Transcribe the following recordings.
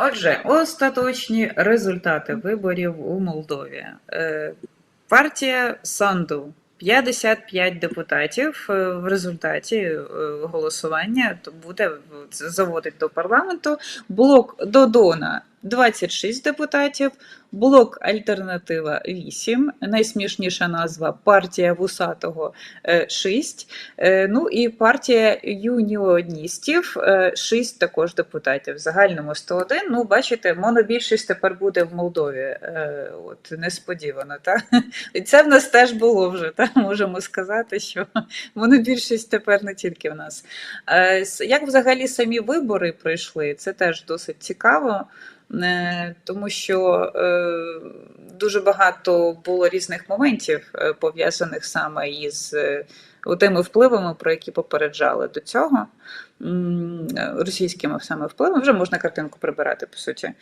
Отже, остаточні результати виборів у Молдові. Е, Партія Санду 55 депутатів е, в результаті е, голосування буде заводить до парламенту. Блок Додона 26 депутатів, блок Альтернатива 8, найсмішніша назва партія Вусатого 6. Ну і партія юніоністів 6 також депутатів. В загальному 101. Ну, бачите, монобільшість тепер буде в Молдові. Е, От несподівано, так? Це в нас теж було вже. Так? Можемо сказати, що монобільшість тепер не тільки в нас. Е, Як взагалі самі вибори пройшли? Це теж досить цікаво. Е, Тому що е, дуже багато було різних моментів, е, пов'язаних саме із тими впливами, про які попереджали до цього, російськими саме впливами. Вже можна картинку прибирати, по суті.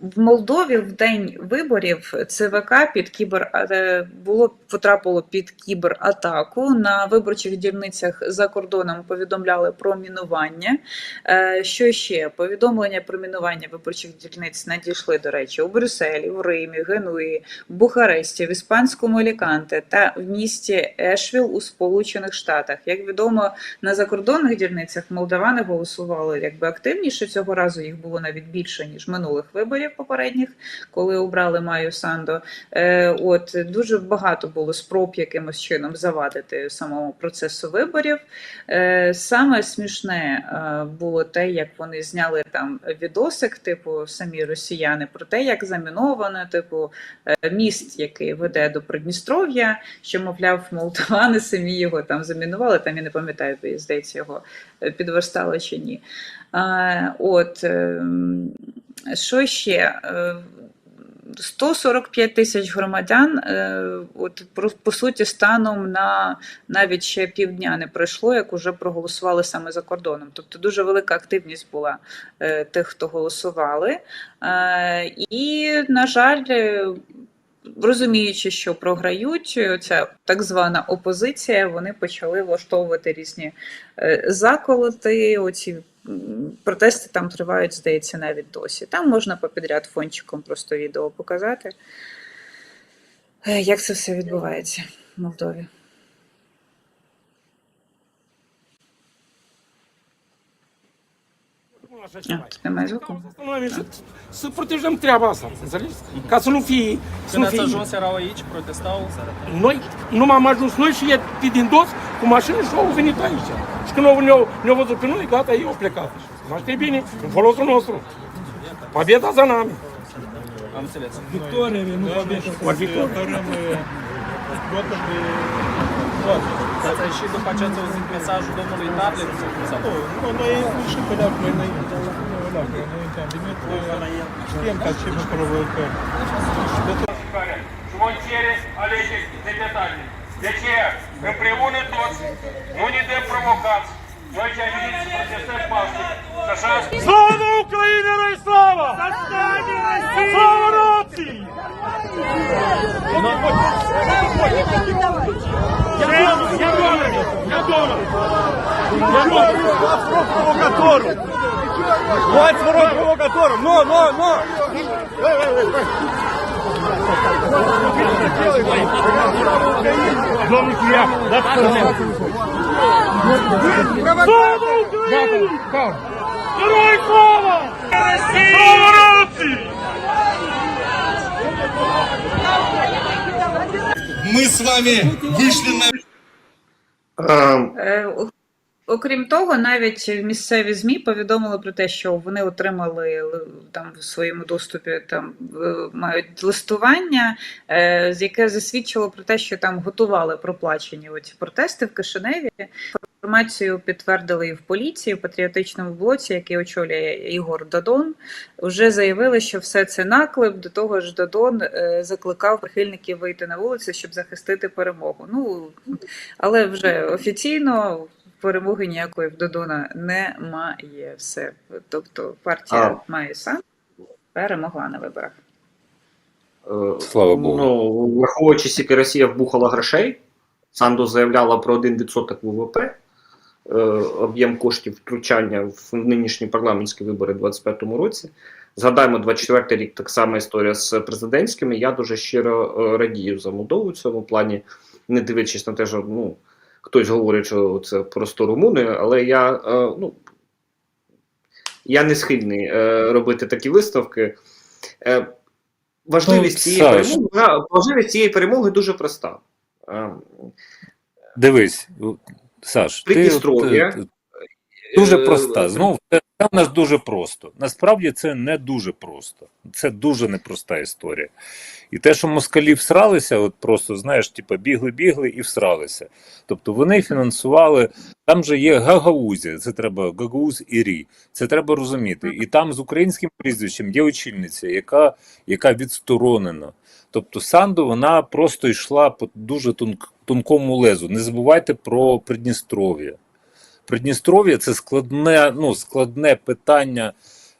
В Молдові в день виборів ЦВК під кібер е, було потрапило під кібератаку. На виборчих дільницях за кордоном повідомляли про мінування. Е, Що ще? Повідомлення про мінування виборчих дільниць надійшли, до речі, у Брюсселі, в Римі, Генуї, Бухаресті, в іспанському Аліканте та в місті Ешвіл у Сполучених Штатах. Як відомо, на закордонних дільницях молдавани голосували якби активніше. Цього разу їх було навіть більше ніж минулих виборів попередніх, коли обрали Маю Сандо. Е, От дуже багато було спроб якимось чином завадити самому процесу виборів. Е, Саме смішне е, було те, як вони зняли там відосик, типу самі росіяни, про те, як заміновано, типу міст, який веде до Придністров'я, що мовляв, молдавани самі його там замінували. Там я не пам'ятаю, здається, його підверстали чи ні. От ем, що ще? Е, 145 тисяч громадян, е, от по суті, станом на навіть ще півдня не пройшло, як уже проголосували саме за кордоном. Тобто дуже велика активність була е, тих, хто голосували. Е, І, на жаль, е, розуміючи, що програють, ця так звана опозиція, вони почали влаштовувати різні е, заколоти. Оці протести там тривають, здається, навіть досі. Там можна попідряд фончиком просто відео показати, е, як це все відбувається в Молдові. Să treaba asta, înțelegi? Ca să nu fie... Când ați ajuns, erau aici, protestau? Noi nu am ajuns noi și e din dos cu mașină și au venit aici. Și când au, ne-au, ne-au văzut pe noi, gata, ei au plecat. Mă știi bine, în folosul nostru. Победа за нами. Am înțeles. Victoria, nu победа. Vor fi tot. Ați ieșit după ce ați auzit mesajul domnului Tablet? Sau? Nu, noi și pe dacă noi înainte, dacă înainte am venit, știam ca ce vă provocări. Și vom cere alegeri independente. De aceea, împreună toți, nu ne dăm provocați. Noi ce Venit să protestăm pașnic, să așa Слава Україні, герой слава! Нації! Провокатору! 20 ворот провокатору! Но, но, но! Домик я! Слава Україні! Герой слава! Слава нації! Мы с вами вышли на Окрім того, навіть місцеві ЗМІ повідомили про те, що вони отримали там в своєму доступі там е, мають листування, е, яке засвідчило про те, що там готували проплачені оці протести в Кишиневі. Інформацію підтвердили і в поліції, в патріотичному блоці, який очолює Ігор Додон. Вже заявили, що все це наклеп. До того ж, Додон е, закликав прихильників вийти на вулицю, щоб захистити перемогу. Ну але вже офіційно перемоги ніякої в Додона немає. Все. Тобто партія А. має сам перемогла на виборах. Е, Слава Богу. Ну, враховуючи, скільки Росія вбухала грошей, Санду заявляла про 1% ВВП. е, об'єм коштів втручання в нинішні парламентські вибори в 25-му році. Згадаємо 24-й рік так само історія з президентськими. Я дуже щиро е, радію за Молдову в цьому плані, не дивлячись на те, що ну, хтось говорить, що це просто румуни, але я, е, ну, я не схильний е, робити такі виставки. Е, важливість, Ну, цієї перемоги, важливість цієї перемоги дуже проста. Е, Дивись, Саш, ти Придністров'я. Е, дуже е, проста. Знову це в нас дуже просто. Насправді це не дуже просто. Це дуже непроста історія. І те, що москалі всралися, от просто знаєш, типу, бігли-бігли і всралися. Тобто вони фінансували. Там же є Гагаузія, це треба Гагауз і Рі. Це треба розуміти. І там з українським прізвищем є очільниця, яка, яка відсторонена. Тобто Санду вона просто йшла по дуже тонк, тонкому лезу. Не забувайте про Придністров'я. Придністров'я це складне, ну, складне питання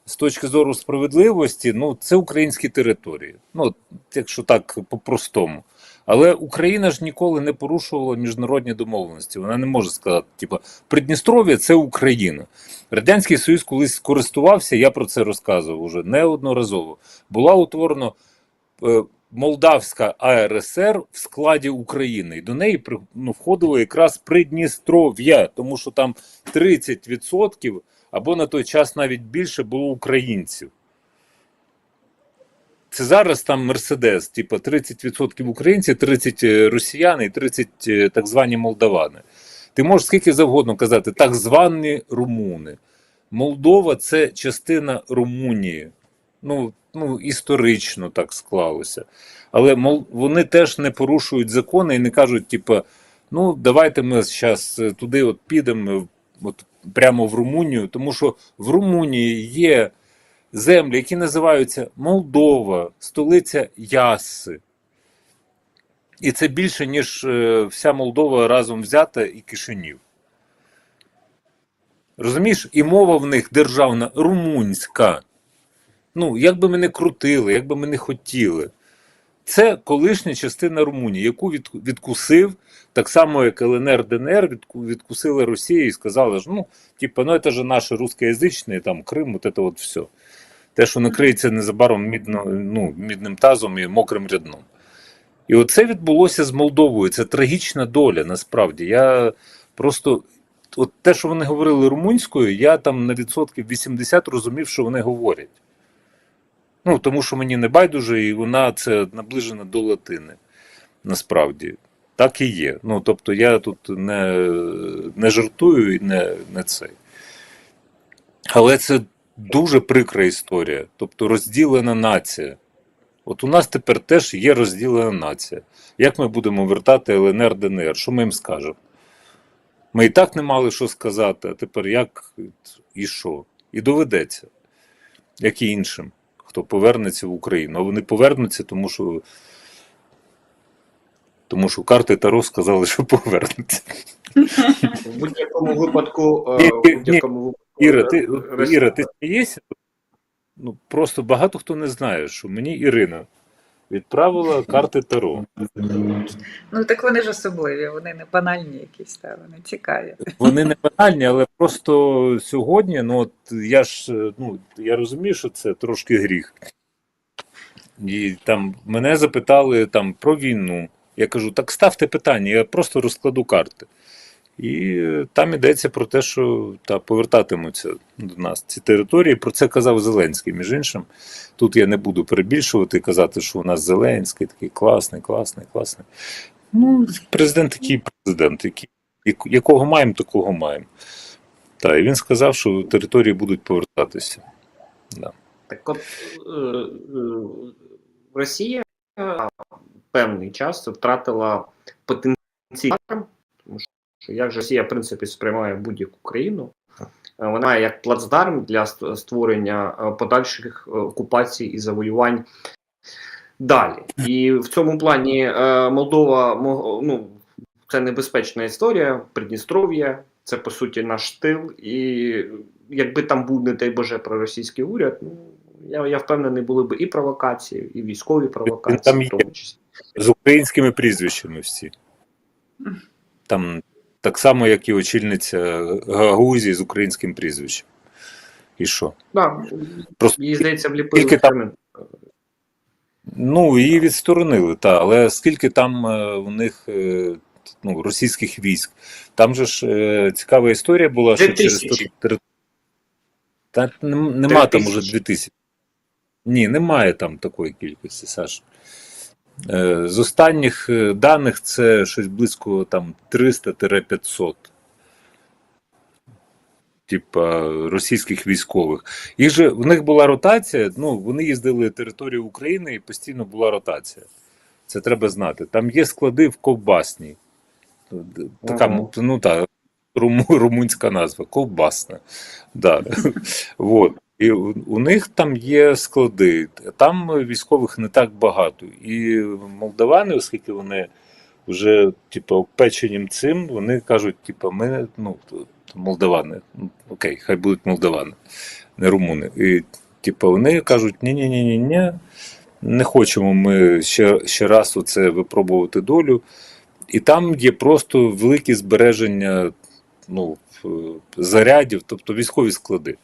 з точки зору справедливості. Ну, це українські території. Ну, якщо так по-простому. Але Україна ж ніколи не порушувала міжнародні домовленості. Вона не може сказати, типу, Придністров'я це Україна. Радянський Союз колись скористувався, я про це розказував уже неодноразово. Була утворена е, Молдавська АРСР в складі України, і до неї ну, входило якраз Придністров'я, тому що там 30% або на той час навіть більше було українців. Це зараз там Мерседес, типу 30% українців, 30 росіяни і 30 е, так звані молдавани. Ти можеш скільки завгодно казати, так звані румуни. Молдова це частина Румунії. Ну, ну історично так склалося. Але мол, вони теж не порушують закони і не кажуть, типу, ну давайте ми зараз туди от підемо, от прямо в Румунію, тому що в Румунії є землі, які називаються Молдова, столиця Ясси. І це більше, ніж е, вся Молдова разом взята і Кишинів. Розумієш, і мова в них державна румунська. Ну, як би ми не крутили, як би ми не хотіли. Це колишня частина Румунії, яку від, відкусив, так само, як ЛНР, ДНР, відку, відкусили Росію і сказали, що ну, типа, ну це ж наше русскоязичне, там Крим, от це от все. Те, що накриється незабаром мідно, ну, мідним тазом і мокрим рядном. І оце відбулося з Молдовою. Це трагічна доля, насправді. Я просто. От те, що вони говорили румунською, я там на відсотків 80 розумів, що вони говорять. Ну, тому що мені не байдуже, і вона це наближена до латини. Насправді. Так і є. Ну, тобто я тут не, не жартую і не, не цей. Але це дуже прикра історія. Тобто розділена нація. От у нас тепер теж є розділена нація. Як ми будемо вертати ЛНР ДНР? Що ми їм скажемо? Ми і так не мали що сказати, а тепер як і що? І доведеться, як і іншим, хто повернеться в Україну. А вони повернуться, тому що. Тому що карти Таро сказали, що повернуться. В будь-якому випадку, Іра, ти, Іра, ти смієшся? Ну, просто багато хто не знає, що мені Ірина відправила карти Таро. Ну так вони ж особливі, вони не банальні якісь, та, вони цікаві. Вони не банальні, але просто сьогодні, ну от я ж е, ну я розумію, що це трошки гріх. І там мене запитали там про війну. Я кажу, так ставте питання, я просто розкладу карти. І там йдеться про те, що та повертатимуться до нас ці території. Про це казав Зеленський. Між іншим, тут я не буду перебільшувати і казати, що у нас Зеленський такий класний, класний, класний. Ну, президент такий президент, який якого маємо, такого маємо. Так, і він сказав, що території будуть повертатися. Да. Так от е, е, Росія певний час втратила потенціал, що як же Росія, в принципі, сприймає будь-яку країну, е, вона має як плацдарм для створення е, подальших е, окупацій і завоювань далі. І в цьому плані Молдова ну, це небезпечна історія, Придністров'я, це по суті наш тил. І якби там був, не дай Боже, проросійський уряд, ну я, я впевнений, були б і провокації, і військові провокації, там в тому числі. З українськими прізвищами всі. Там Так само, як і очільниця Гагаузії з українським прізвищем. І що? Да, Просто їй здається, вліпили там- Ну, її відсторонили, та, але скільки там е, у них е, ну, російських військ? Там же ж е, цікава історія була, що через Та нема там уже тисячі. 2000. Ні, немає там такої кількості, Саш. Е, З останніх е, даних це щось близько там 300-500. Типа російських військових. Їх же в них була ротація. Ну вони їздили територію України і постійно була ротація. Це треба знати. Там є склади в Ковбасній. Така, Ага. ну руму, румунська назва, ковбасна. Да. вот. І у, них там є склади. Там військових не так багато. І молдавани, оскільки вони вже типу, обпеченім цим, вони кажуть, типу, ми, ну, молдавани, ну, окей, хай будуть молдавани, не румуни. І типу, вони кажуть, ні-ні-ні, ні не хочемо ми ще, ще раз оце випробувати долю. І там є просто великі збереження ну, зарядів, тобто військові склади.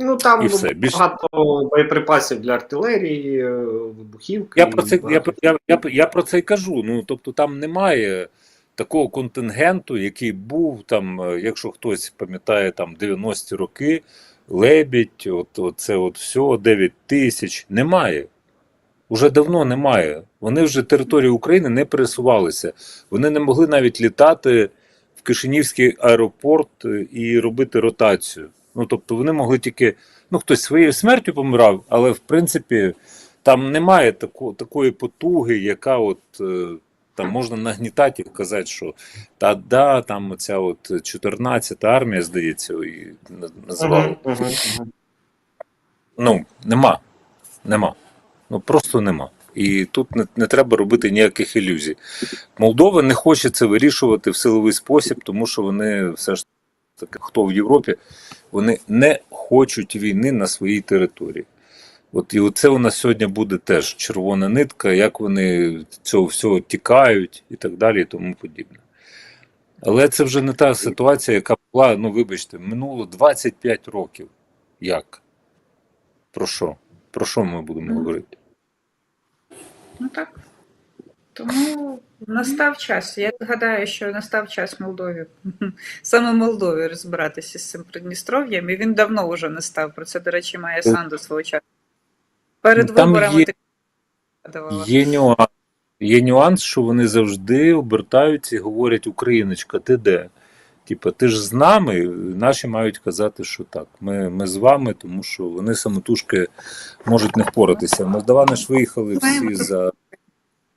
Ну там І все, більше- багато боєприпасів для артилерії, е, вибухівки. Я про це я, я, я, я про це й кажу. Ну тобто там немає такого контингенту, який був там, е, якщо хтось пам'ятає там 90-ті роки, лебідь, от, от це от все, 9 тисяч. Немає. Уже давно немає. Вони вже територію України не пересувалися. Вони не могли навіть літати в Кишинівський аеропорт е, і робити ротацію. Ну тобто вони могли тільки, ну хтось своєю смертю помирав, але в принципі там немає тако, такої потуги, яка от е, там можна нагнітати і казати, що та да, там оця от 14-та армія, здається, і називали. Мгм, мгм, мгм. Ну, нема. Нема. Ну просто нема. І тут не, не треба робити ніяких ілюзій. Молдова не хоче це вирішувати в силовий спосіб, тому що вони все ж таки, хто в Європі, вони не хочуть війни на своїй території. От і оце у нас сьогодні буде теж червона нитка, як вони цього всього тікають і так далі, і тому подібне. Але це вже не та ситуація, яка була, ну вибачте, минуло 25 років. Як? Про що? Про що ми будемо говорити? Ну так. Тому настав час. Я гадаю, що настав час Молдові. Саме Молдові розбиратися з цим Придністров'ям, і він давно вже настав. Про це, до речі, має Санду свого часу. Перед там виборами є- ти. Є нюанс, є нюанс, що вони завжди обертаються і говорять: Україночка, ти де? Типа, ти ж з нами, наші мають казати, що так. Ми, ми з вами, тому що вони самотужки можуть не впоратися. Молдавани ж виїхали всі за.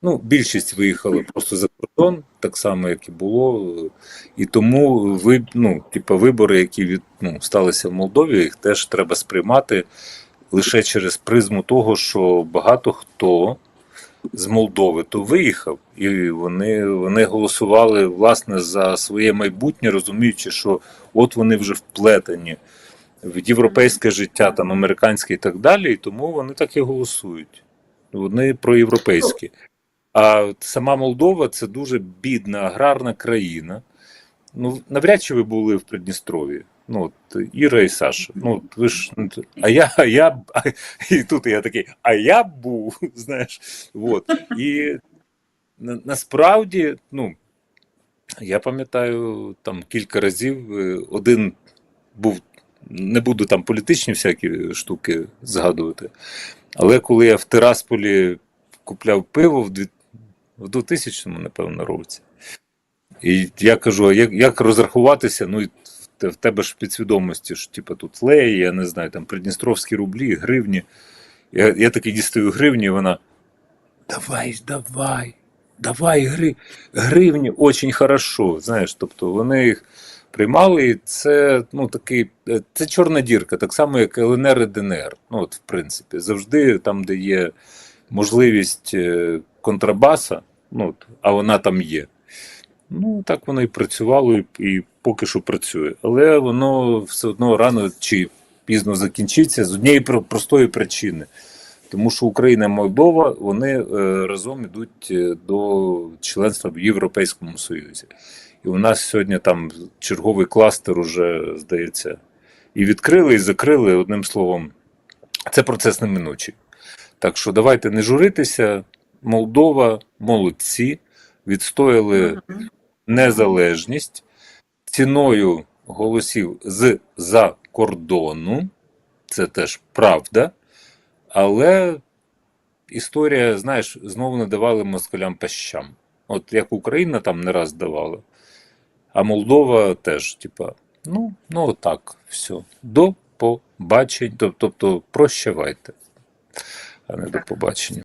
Ну, більшість виїхали просто за кордон, так само, як і було. І тому ви, ну, типа, вибори, які від, ну, сталися в Молдові, їх теж треба сприймати лише через призму того, що багато хто з Молдови то виїхав, і вони, вони голосували власне за своє майбутнє, розуміючи, що от вони вже вплетені в європейське життя, там американське і так далі, і тому вони так і голосують. Вони проєвропейські. А сама Молдова це дуже бідна аграрна країна. Ну, навряд чи ви були в Придністров'ї. Ну, от, Іра і Саша. Ну, ви ж, ну, а я, а я, а, і тут я такий, а я був, знаєш. От. І на, насправді, ну, я пам'ятаю там кілька разів, е, один був, не буду там політичні всякі штуки згадувати, але коли я в Тирасполі купляв пиво в, в 2000-му, напевно, році. І я кажу: як, як розрахуватися? Ну, в тебе ж в підсвідомості, що типу, тут леї, я не знаю, там придністровські рублі, гривні. Я, я такий дістаю гривні, і вона. Давай, давай, давай, гри, гривні, очень хорошо. Знаєш, тобто вони їх приймали, і це ну, такий, е, це чорна дірка, так само, як ЛНР і ДНР. Ну, от, в принципі, завжди там, де є можливість е, контрабаса, ну, а вона там є. Ну, так воно і працювало, і, і поки що працює. Але воно все одно рано чи пізно закінчиться з однієї простої причини. Тому що Україна і Молдова вони е, разом ідуть е, до членства в Європейському Союзі. І у нас сьогодні там черговий кластер уже, здається, і відкрили, і закрили. Одним словом, це процес неминучий. Так що давайте не журитися. Молдова молодці, відстояли незалежність ціною голосів з-за кордону. Це теж правда. Але історія, знаєш, знову не давали москалям пащам. От як Україна там не раз давала, а Молдова теж, типа, ну, ну отак, все. До побачень. Тобто, прощавайте, а не до побачення.